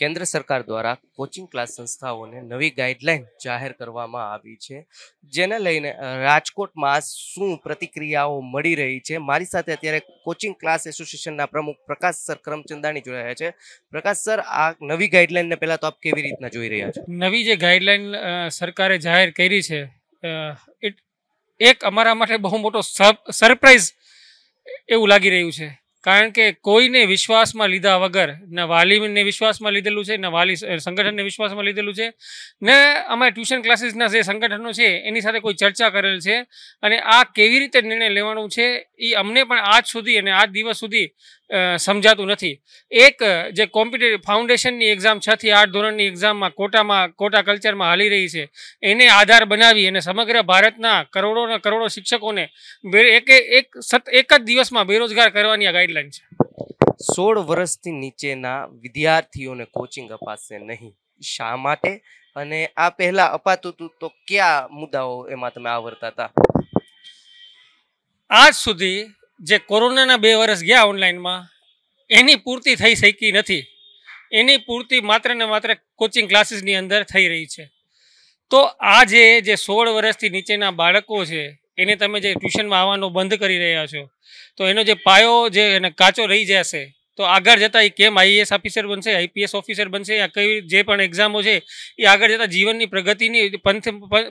કેન્દ્ર સરકાર દ્વારા કોચિંગ ક્લાસ સંસ્થાઓને નવી ગાઈડલાઈન જાહેર કરવામાં આવી છે, જેને લઈને રાજકોટમાં શું પ્રતિક્રિયાઓ મળી રહી છે? મારી સાથે અત્યારે કોચિંગ ક્લાસ એસોસિએશનના પ્રમુખ પ્રકાશ સર કરમચંદાણી જોડાયા છે. પ્રકાશ સર, આ નવી ગાઈડલાઈનને પહેલાં તો આપ કેવી રીતના જોઈ રહ્યા છો? નવી જે ગાઈડલાઈન સરકારે જાહેર કરી છે એક અમારા માટે બહુ મોટો સરપ્રાઈઝ એવું લાગી રહ્યું છે. કારણ કે કોઈને વિશ્વાસમાં લીધા વગર, ન વાલીને વિશ્વાસમાં લીધેલું છે, ન વાલી સંગઠનને વિશ્વાસમાં લીધેલું છે, ને અમારે ટ્યુશન ક્લાસીસના જે સંગઠનો છે, એની સાથે કોઈ ચર્ચા કરેલ છે, અને આ કેવી રીતે નિર્ણય લેવાનો છે એ અમને પણ આજ સુધી અને આજ દિવસ સુધી સમજાતું નથી. એક જે કોમ્પિટેટિવ ફાઉન્ડેશનની એક્ઝામ છ થી આઠ ધોરણની એક્ઝામમાં કોટામાં કોટા કલ્ચરમાં હાલી રહી છે એને આધાર બનાવી અને સમગ્ર ભારતના કરોડોના કરોડો શિક્ષકોને એક એકે એક સત એક જ દિવસમાં બેરોજગાર કરવાની આ ગાઈડલાઈન છે. સોળ વર્ષથી નીચેના વિદ્યાર્થીઓને કોચિંગ અપાશે નહીં. શા માટે? અને આ પહેલા અપાતું હતું તો કયા મુદ્દાઓ એમાં તમે આવરતા હતા? આજ સુધી જે કોરોનાના બે વર્ષ ગયા ઓનલાઈનમાં, એની પૂર્તિ થઈ શકી નથી. એની પૂર્તિ માત્ર ને માત્ર કોચિંગ ક્લાસીસની અંદર થઈ રહી છે. તો આજે જે સોળ વર્ષથી નીચેના બાળકો છે, એને તમે જે ટ્યુશનમાં આવવાનું બંધ કરી રહ્યા છો, તો એનો જે પાયો જે એને કાચો રહી જશે તો આગળ જતાં એ કેમ આઈએએસ ઓફિસર બનશે આઈપીએસ ઓફિસર બનશે, યા કઈ જે પણ એક્ઝામો છે એ આગળ જતાં જીવનની પ્રગતિની પંથ,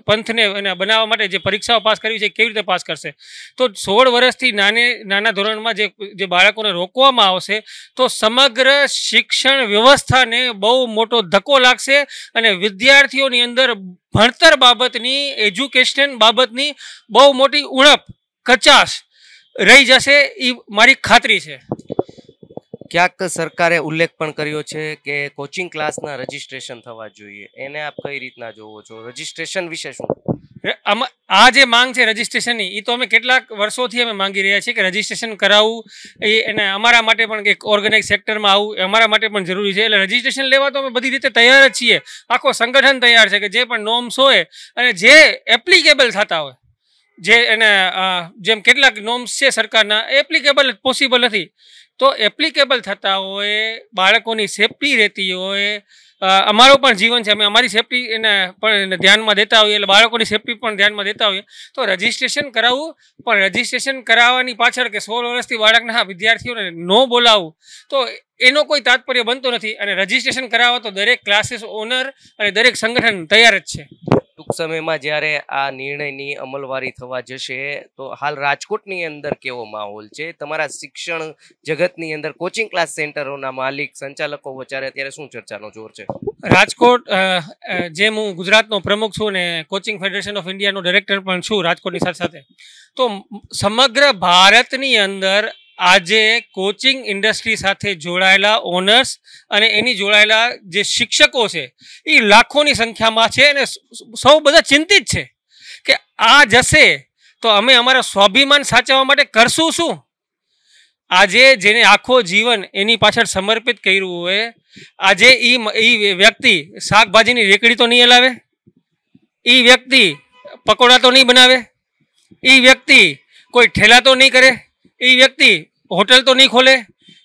પંથને એને બનાવવા માટે જે પરીક્ષાઓ પાસ કરવી છે કેવી રીતે પાસ કરશે? તો સોળ વર્ષથી નાને, નાના ધોરણમાં જે જે બાળકોને રોકવામાં આવશે, તો સમગ્ર શિક્ષણ વ્યવસ્થાને બહુ મોટો ધક્કો લાગશે અને વિદ્યાર્થીઓની અંદર ભણતર બાબતની એજ્યુકેશન બાબતની બહુ મોટી ઉણપ, કચાશ રહી જશે એ મારી ખાતરી છે. ક્યાંક સરકારે ઉલ્લેખ પણ કર્યો છે કે કોચિંગ ક્લાસના રજીસ્ટ્રેશન થવા જોઈએ. એને આપ કઈ રીતના જોવો છો? રજીસ્ટ્રેશન વિશે શું? આ જે માંગ છે રજિસ્ટ્રેશનની એ તો અમે કેટલાક વર્ષોથી અમે માંગી રહ્યા છીએ કે રજિસ્ટ્રેશન કરાવવું. એ એને અમારા માટે પણ એક ઓર્ગેનિક સેક્ટરમાં આવવું એ અમારા માટે પણ જરૂરી છે. એટલે રજીસ્ટ્રેશન લેવા તો અમે બધી રીતે તૈયાર જ છીએ. આખો સંગઠન તૈયાર છે કે જે પણ નોમ્સ હોય અને જે એપ્લિકેબલ થતા હોય. જે એને જેમ કેટલાક નોમ્સ છે સરકારના એપ્લિકેબલ પોસિબલ નથી. તો એપ્લિકેબલ થતા હોય, બાળકોની સેફટી રહેતી હોય અમારું પણ જીવન છે, અમે અમારી સેફટી એને પણ ધ્યાનમાં દેતા હોઈએ, એટલે બાળકોની સેફટી પણ ધ્યાનમાં દેતા હોઈએ. તો રજિસ્ટ્રેશન કરાવવું, પણ રજિસ્ટ્રેશન કરાવવાની પાછળ કે સોળ વર્ષથી બાળકના વિદ્યાર્થીઓને ન બોલાવવું, તો એનો કોઈ તાત્પર્ય બનતો નથી. અને રજિસ્ટ્રેશન કરાવવા તો દરેક ક્લાસીસ ઓનર અને દરેક સંગઠન તૈયાર જ છે. સમયમાં જ્યારે આ નિર્ણયની અમલવારી થવા જશે, તો હાલ રાજકોટની અંદર કેવો માહોલ છે? તમારા શિક્ષણ જગતની અંદર કોચિંગ ક્લાસ સેન્ટરોના માલિક, સંચાલકો વચ્ચે અત્યારે શું ચર્ચાનો જોર છે? રાજકોટ જેમ હું ગુજરાતનો પ્રમુખ છું ને કોચિંગ ફેડરેશન ઓફ ઇન્ડિયાનો ડિરેક્ટર પણ છું રાજકોટની સાથે સાથે, તો સમગ્ર ભારતની અંદર આજે કોચિંગ ઇન્ડસ્ટ્રી સાથે જોડાયેલા ઓનર્સ અને એની જોડાયેલા જે શિક્ષકો છે, એ લાખોની સંખ્યામાં છે અને સૌ બધા ચિંતિત છે કે આ જશે તો અમે અમારા સ્વાભિમાન સાચવવા માટે કરશું શું? આજે જેને આખો જીવન એની પાછળ સમર્પિત કર્યું હોય, આજે એ એ વ્યક્તિ શાકભાજીની રેકડી તો નહીં હલાવે? એ વ્યક્તિ પકોડા તો નહીં બનાવે? એ વ્યક્તિ કોઈ ઠેલા તો નહીં કરે? ઈ વ્યક્તિ હોટલ તો નહીં ખોલે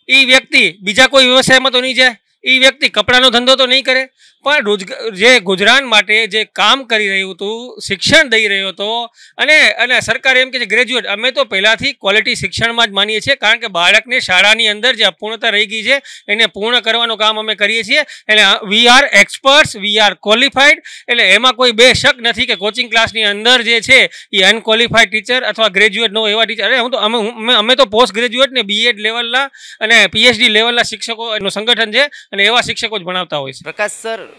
એ વ્યક્તિ બીજા કોઈ વ્યવસાયમાં તો નહીં જાય એ વ્યક્તિ કપડાનો ધંધો તો નહીં કરે પણ રોજગાર જે ગુજરાન માટે જે કામ કરી રહ્યું હતું, શિક્ષણ દઈ રહ્યો હતો, અને અને સરકાર એમ કે છે, ગ્રેજ્યુએટ. અમે તો પહેલાંથી ક્વોલિટી શિક્ષણમાં જ માનીએ છીએ, કારણ કે બાળકને શાળાની અંદર જે અપૂર્ણતા રહી ગઈ છે, એને પૂર્ણ કરવાનું કામ અમે કરીએ છીએ. એટલે we are experts we are qualified એટલે, એમાં કોઈ બે શક નથી કે કોચિંગ ક્લાસની અંદર જે છે, એ અનક્વોલિફાઈડ ટીચર અથવા ગ્રેજ્યુએટ નો એવા ટીચર અરે, હું તો, અમે અમે- તો પોસ્ટ ગ્રેજ્યુએટ ને બીએડ લેવલના અને પીએચડી લેવલના શિક્ષકો એનું સંગઠન છે, અને એવા શિક્ષકો જ ભણાવતા હોય છે. પ્રકાશ, સર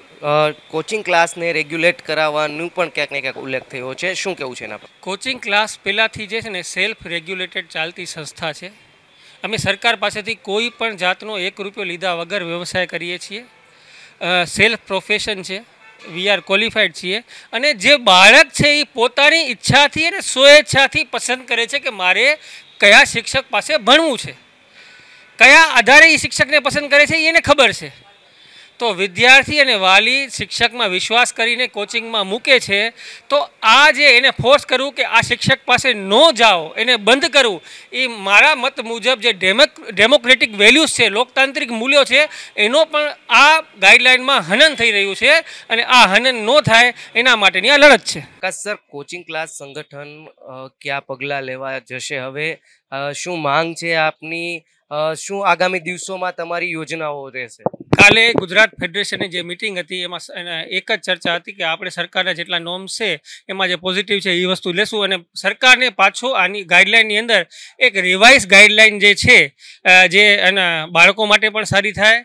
કોચિંગ ક્લાસને રેગ્યુલેટ કરાવવાનું પણ ક્યાંક ને ક્યાંક ઉલ્લેખ થયો છે. શું કેવું છે એના પર? કોચિંગ ક્લાસ પહેલાંથી જે છે ને સેલ્ફ રેગ્યુલેટેડ ચાલતી સંસ્થા છે. અમે સરકાર પાસેથી કોઈ પણ જાતનો એક રૂપિયો લીધા વગર વ્યવસાય કરીએ છીએ. સેલ્ફ પ્રોફેશન છે. વી આર ક્વોલિફાઈડ છીએ. અને જે બાળક છે એ પોતાની ઈચ્છાથી અને સ્વેચ્છાથી પસંદ કરે છે કે મારે કયા શિક્ષક પાસે ભણવું છે. કયા આધારે એ શિક્ષકને પસંદ કરે છે એને ખબર છે. તો વિદ્યાર્થી અને વાલી શિક્ષકમાં વિશ્વાસ કરીને કોચિંગમાં મૂકે છે, તો આ જે એને ફોર્સ કરવું કે આ શિક્ષક પાસે ન જાઓ, એને બંધ કરવું એ મારા મત મુજબ જે ડેમોક, ડેમોક્રેટિક વેલ્યુઝ છે, લોકતાંત્રિક મૂલ્યો છે, એનો પણ આ ગાઈડલાઇનમાં હનન થઈ રહ્યું છે અને આ હનન ન થાય એના માટેની આ લડત છે. આકાશ સર, કોચિંગ ક્લાસ સંગઠન કયા પગલાં લેવા જશે હવે? શું માંગ છે આપની? શું આગામી દિવસોમાં તમારી યોજનાઓ રહેશે? કાલે ગુજરાત ફેડરેશનની જે મિટિંગ હતી, એમાં એક જ ચર્ચા હતી કે આપણે સરકારના જેટલા નોર્મ છે, એમાં જે પોઝિટિવ છે એ વસ્તુ લેશું અને સરકારને પાછો આની ગાઈડલાઇનની અંદર એક રિવાઇઝ ગાઈડલાઇન જે છે જે બાળકો માટે પણ સારી થાય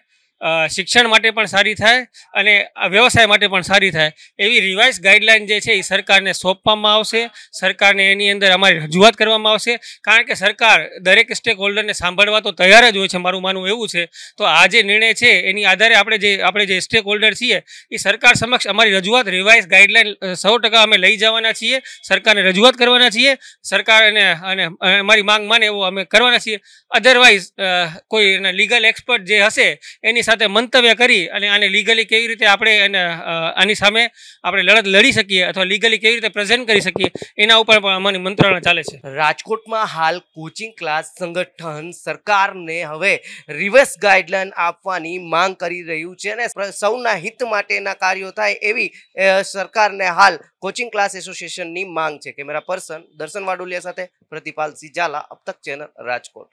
શિક્ષણ માટે પણ સારી થાય અને વ્યવસાય માટે પણ સારી થાય. એવી રિવાઇઝ ગાઈડલાઇન જે છે એ સરકારને સોંપવામાં આવશે. સરકારને એની અંદર અમારી રજૂઆત કરવામાં આવશે. કારણ કે સરકાર દરેક સ્ટેક હોલ્ડરને સાંભળવા તો તૈયાર જ હોય છે, મારું માનવું એવું છે. તો આ જે નિર્ણય છે, એની આધારે આપણે જે આપણે જે સ્ટેક હોલ્ડર છીએ, એ સરકાર સમક્ષ અમારી રજૂઆત રિવાઇઝ ગાઈડલાઇન સો અમે લઈ જવાના છીએ. સરકારને રજૂઆત કરવાના છીએ. સરકાર અને અને અમારી માંગ માને એવું અમે કરવાના છીએ. અધરવાઇઝ કોઈ લીગલ એક્સપર્ટ જે હશે, એની સાથે મંતવ્ય કરી અને આને લીગલી કેવી રીતે આપણે એને આની સામે આપણે લડત લડી શકીએ અથવા લીગલી કેવી રીતે પ્રેઝન્ટ કરી શકીએ, એના ઉપર પણ અમારી મંત્રણા ચાલે છે. રાજકોટમાં હાલ કોચિંગ ક્લાસ સંગઠન સરકારને હવે રિવર્સ ગાઈડલાઈન આપવાની માંગ કરી રહ્યું છે અને સૌના હિત માટેના કાર્યો થાય એવી સરકારને હાલ કોચિંગ ક્લાસ એસોસિએશનની માંગ છે. કેમેરા પર્સન દર્શન વાડુલિયા સાથે પ્રતિપાલ સિંહ ઝાલા, અબ તક ચેનલ રાજકોટ.